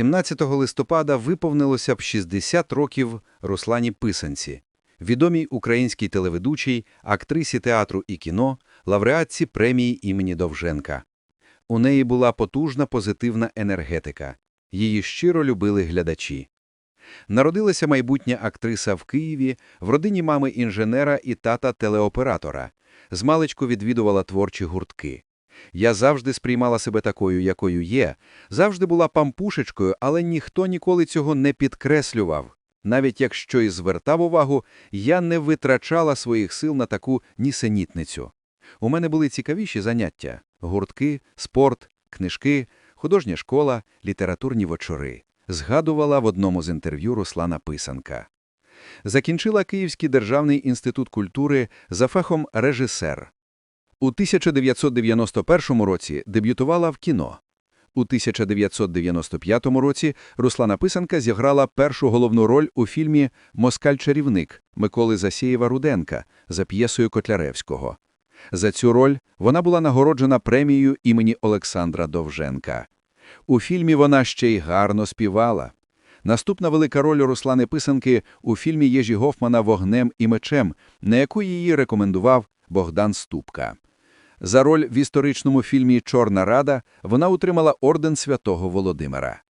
17 листопада виповнилося б 60 років Руслані Писанці, відомій українській телеведучій, актрисі театру і кіно, лауреатці премії імені Довженка. У неї була потужна позитивна енергетика. Її щиро любили глядачі. Народилася майбутня актриса в Києві в родині мами інженера і тата телеоператора. Змалечку відвідувала творчі гуртки. Я завжди сприймала себе такою, якою є, завжди була пампушечкою, але ніхто ніколи цього не підкреслював. Навіть якщо і звертав увагу, я не витрачала своїх сил на таку нісенітницю. У мене були цікавіші заняття – гуртки, спорт, книжки, художня школа, літературні вечори. Згадувала в одному з інтерв'ю Руслана Писанка. Закінчила Київський державний інститут культури за фахом режисер. У 1991 році дебютувала в кіно. У 1995 році Руслана Писанка зіграла першу головну роль у фільмі «Москаль-чарівник» Миколи Засєєва-Руденка за п'єсою Котляревського. За цю роль вона була нагороджена премією імені Олександра Довженка. У фільмі вона ще й гарно співала. Наступна велика роль Руслани Писанки у фільмі Єжі Гофмана «Вогнем і мечем», на яку її рекомендував Богдан Ступка. За роль в історичному фільмі «Чорна рада» вона отримала орден святого Володимира.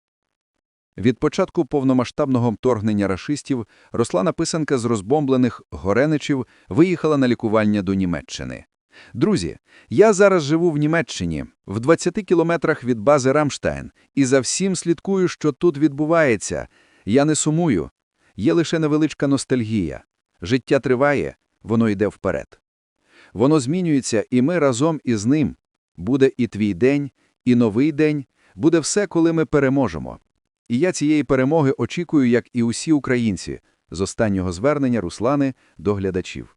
Від початку повномасштабного вторгнення рашистів Руслана Писанка з розбомблених Гореничів виїхала на лікування до Німеччини. Друзі, я зараз живу в Німеччині, в 20 кілометрах від бази Рамштайн, і за всім слідкую, що тут відбувається. Я не сумую. Є лише невеличка ностальгія. Життя триває, воно йде вперед. Воно змінюється, і ми разом із ним. Буде і твій день, і новий день, буде все, коли ми переможемо. І я цієї перемоги очікую, як і усі українці, з останнього звернення Руслани до глядачів.